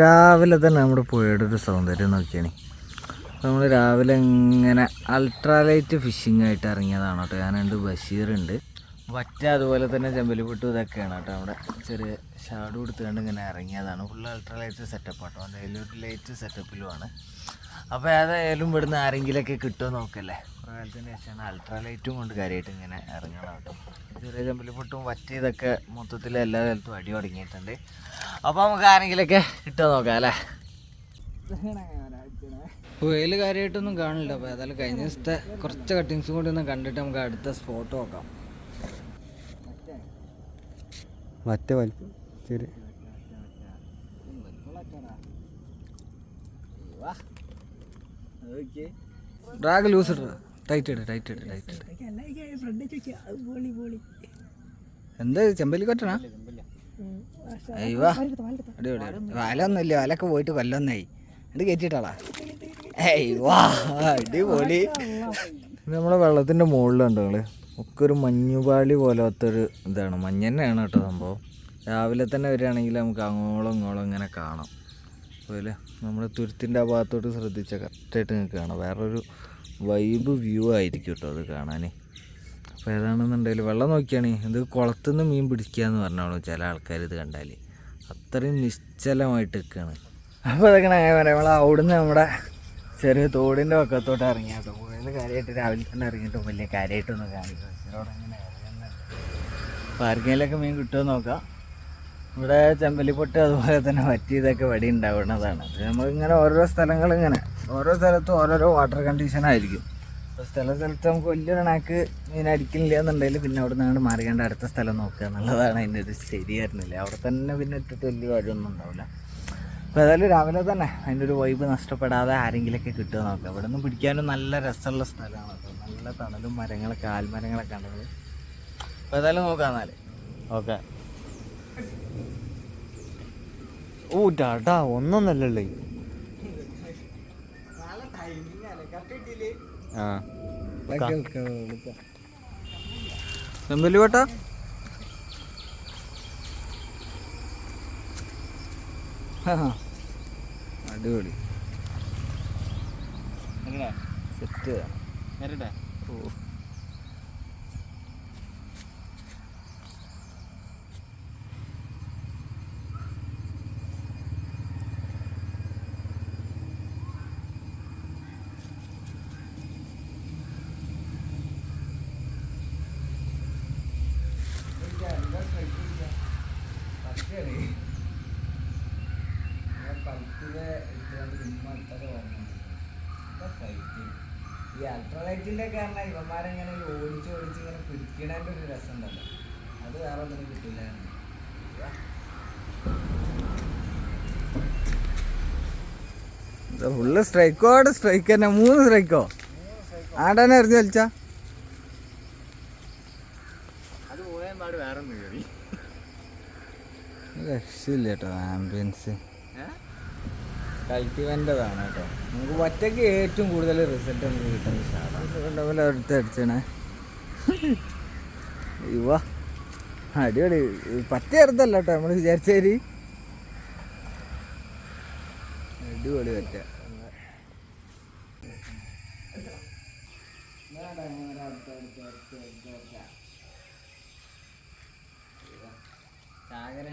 രാവിലെ തന്നെ നമ്മൾ പുഴയുടെ സൗന്ദര്യം നോക്കിയാണ് നമ്മൾ രാവിലെ ഇങ്ങനെ അൾട്രാലൈറ്റ് ഫിഷിംഗ് ആയിട്ട് ഇറങ്ങിയതാണ് കേട്ടോ. ഞാനുണ്ട് ബഷീറുണ്ട് വറ്റ അതുപോലെ തന്നെ ചെമ്പലിപ്പൊട്ട് ഇതൊക്കെയാണ് കേട്ടോ. അവിടെ ചെറിയ ഷാഡ് കൊടുത്തുകൊണ്ട് ഇങ്ങനെ ഇറങ്ങിയതാണ്. ഫുൾ അൾട്രാലൈറ്റ് സെറ്റപ്പ് ആട്ടോ. അതിന്റെ ലൈറ്റ് സെറ്റപ്പിലുമാണ് അപ്പോൾ ഏതായാലും ഇവിടുന്ന് ആരെങ്കിലുമൊക്കെ കിട്ടുമോ നോക്കല്ലേ. കുറേ കാലത്തിന് ശേഷമാണ് അൾട്രാലൈറ്റും കൊണ്ട് കാര്യമായിട്ട് ഇങ്ങനെ ഇറങ്ങണം ചെറിയ ചെമ്പലിപ്പൊട്ടും വറ്റ ഇതൊക്കെ മൊത്തത്തിൽ എല്ലാ സ്ഥലത്തും അടി തുടങ്ങിയിട്ടുണ്ട്. അപ്പോൾ നമുക്ക് ആരെങ്കിലൊക്കെ ഇട്ട് നോക്കാം അല്ലേ? വെയിൽ കാര്യമായിട്ടൊന്നും കാണില്ല. അപ്പോൾ ഏതായാലും കഴിഞ്ഞ ദിവസത്തെ കുറച്ച് കട്ടിങ്സും കൂടി ഒന്ന് കണ്ടിട്ട് നമുക്ക് അടുത്ത സ്പോട്ട് നോക്കാം. മറ്റേ വലിപ്പം. ശരി. ഡ്രാഗ് ലൂസ് ഇട ടൈറ്റ് ഇട് ടൈറ്റ് ഇട് ടൈറ്റ് ഇട്. എന്ത് ചെമ്പല്ലി കൊറ്റണാ അയ്യോ അടിപൊളി വലൊന്നുമില്ല വലൊക്കെ പോയിട്ട് കൊല്ലൊന്നായി എന്നിട്ട് കയറ്റിട്ടാളാ ഏയ് നമ്മുടെ വെള്ളത്തിന്റെ മുകളിലുണ്ട് നിങ്ങൾ ഒക്കെ ഒരു മഞ്ഞുപാളി പോലത്തെ ഒരു ഇതാണ്. മഞ്ഞ് തന്നെയാണ് കേട്ടോ സംഭവം. രാവിലെ തന്നെ വരികയാണെങ്കിൽ നമുക്ക് അങ്ങോളം ഇങ്ങോളം ഇങ്ങനെ കാണാം. അതുപോലെ നമ്മുടെ തുരുത്തിന്റെ ആ ഭാഗത്തോട്ട് ശ്രദ്ധിച്ചാൽ കറക്റ്റായിട്ട് നിങ്ങൾക്ക് കാണാം വേറൊരു വൈബ് വ്യൂ ആയിരിക്കും കേട്ടോ അത് കാണാൻ അപ്പോൾ ഏതാണെന്നുണ്ടെങ്കിൽ വെള്ളം നോക്കിയാണ്. ഇത് കുളത്തുനിന്ന് മീൻ പിടിക്കുക എന്ന് പറഞ്ഞോളൂ ചില ആൾക്കാർ ഇത് കണ്ടാൽ അത്രയും നിശ്ചലമായിട്ട് നിൽക്കുകയാണ് അപ്പോൾ അതൊക്കെ നമ്മൾ അവിടുന്ന് നമ്മുടെ ചെറിയ തോടിന്റെ പക്കത്തോട്ട് ഇറങ്ങിയ കേട്ടോ പുഴയിൽ കാര്യമായിട്ട് രാവിലെ തന്നെ ഇറങ്ങിയിട്ടും വലിയ കാര്യമായിട്ടൊന്നും കാണിക്കും ഇവരോട് അങ്ങനെ അപ്പോൾ ആർക്കെങ്കിലൊക്കെ മീൻ കിട്ടുമോ നോക്കാം. ഇവിടെ ചെമ്പല്ലിപ്പൊട്ട് അതുപോലെ തന്നെ വറ്റിയതൊക്കെ വടി ഉണ്ടാവുന്നതാണ്. അത് നമുക്കിങ്ങനെ ഓരോ സ്ഥലങ്ങൾ ഇങ്ങനെ ഓരോ സ്ഥലത്തും ഓരോരോ വാട്ടർ കണ്ടീഷൻ ആയിരിക്കും. അപ്പോൾ സ്ഥല സ്ഥലത്ത് നമുക്ക് വലിയൊരു കണക്ക് മീൻ അടിക്കുന്നില്ല എന്നുണ്ടെങ്കിൽ പിന്നെ അവിടെ നിന്ന് അങ്ങോട്ട് മാറിയാണ്ട് അടുത്ത സ്ഥലം നോക്കുക എന്നുള്ളതാണ് അതിന്റെ ഒരു ശരി വരുന്നില്ല. അവിടെ തന്നെ പിന്നെ ഇട്ടിട്ട് വലിയ കാര്യമൊന്നും ഉണ്ടാവില്ല. അപ്പോൾ ഏതായാലും രാവിലെ തന്നെ അതിന്റെ ഒരു വൈബ് നഷ്ടപ്പെടാതെ ആരെങ്കിലുമൊക്കെ കിട്ടുക നോക്കുക ഇവിടെ നിന്ന് പിടിക്കാനും നല്ല രസമുള്ള സ്ഥലമാണ് കേട്ടോ. നല്ല തണലും മരങ്ങളൊക്കെ ആൽമരങ്ങളൊക്കെ ഉണ്ടത് അപ്പോൾ ഏതായാലും നോക്കാം എന്നാൽ ഓക്കെ. ഓ ടാ ഒന്നൊന്നല്ലല്ലേ ആ. ചെമ്പല്ലി കോട്ട. അടിപൊളി. സെറ്റ് ഓ. ഈ അൾട്രാലൈറ്റിന്റെ കാരണം ഇവന്മാരെങ്ങനെ ഓടിച്ച് ഓടിച്ച് ഇങ്ങനെ പിടിക്കണേന്റെ ഒരു രസം ഉണ്ടല്ലോ അത് വേറെ ഒന്നും കിട്ടില്ല ഫുള്ള് സ്ട്രൈക്കോട് സ്ട്രൈക്ക് തന്നെ. മൂന്ന് സ്ട്രൈക്കോ ആടാനെ എറിഞ്ഞു കളിച്ചാ അത് പോയാൽ പാട് വേറെ ഒന്ന് കയറി രക്ഷയില്ല കേട്ടോ ആംബിയൻസ് കൾട്ടിവന്റെതാണ് കേട്ടോ. നമുക്ക് ഒറ്റയ്ക്ക് ഏറ്റവും കൂടുതൽ റിസൾട്ട് നമുക്ക് കിട്ടുന്നത് ഷാഡാണ് അടുത്ത് അടിച്ചണേ ഇവ അടിപൊളി. പറ്റിയ അർത്ഥല്ല കേട്ടോ നമ്മൾ വിചാരിച്ചേരി. അടിപൊളി പറ്റ ചാകര